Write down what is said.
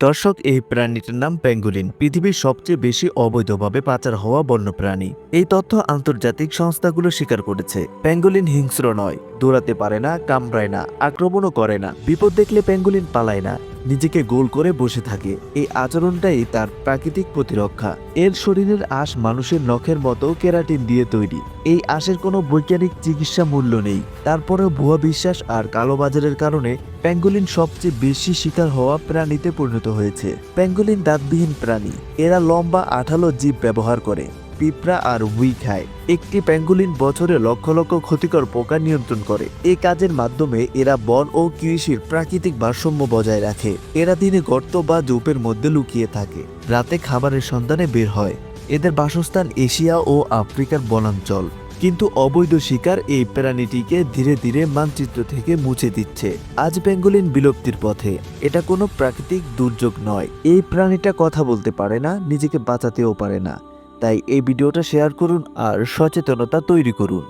দর্শক, এই প্রাণীটার নাম প্যাঙ্গুলিন পৃথিবীর সবচেয়ে বেশি অবৈধভাবে পাচার হওয়া বন্যপ্রাণী। এই তথ্য আন্তর্জাতিক সংস্থাগুলো স্বীকার করেছে। প্যাঙ্গুলিন হিংস্র নয়, দৌড়াতে পারে না, কামড়ায় না, আক্রমণও করে না। বিপদ দেখলে প্যাঙ্গুলিন পালায় না। নিজেকে গোল করে বসে থাকে। এই আচরণটাই তার প্রাকৃতিক প্রতিরক্ষা। এর শরীরের আঁশ মানুষের নখের মতো কেরাটিন দিয়ে তৈরি। এই আঁশের কোনো বৈজ্ঞানিক চিকিৎসা মূল্য নেই। তারপরেও ভুয়া বিশ্বাস আর কালোবাজারের কারণে প্যাঙ্গুলিন সবচেয়ে বেশি শিকার হওয়া প্রাণীতে পরিণত হয়েছে। প্যাঙ্গুলিন দাঁতবিহীন প্রাণী। এরা লম্বা আঠালো জীব ব্যবহার করে। পিঁপড়া আর উই খায়। একটি প্যাঙ্গুলিন বছরে লক্ষ লক্ষ ক্ষতিকর পোকা নিয়ন্ত্রণ করে। এ কাজের মাধ্যমে এরা বন ও কৃষির প্রাকৃতিক ভারসাম্য বজায় রাখে। এরা দিনে গর্ত বা জোপের মধ্যে লুকিয়ে থাকে। রাতে খাবারের সন্ধানে বের হয়। এদের বাসস্থান এশিয়া ও আফ্রিকার বনাঞ্চল। কিন্তু অবৈধ শিকার এই প্রাণীটিকে ধীরে ধীরে মানচিত্র থেকে মুছে দিচ্ছে। আজ বেঙ্গলিন বিলুপ্তির পথে। এটা কোনো প্রাকৃতিক দুর্যোগ নয়। এই প্রাণীটা কথা বলতে পারে না, নিজেকে বাঁচাতেও পারে না। তাই এই ভিডিওটা শেয়ার করুন আর সচেতনতা তৈরি করুন।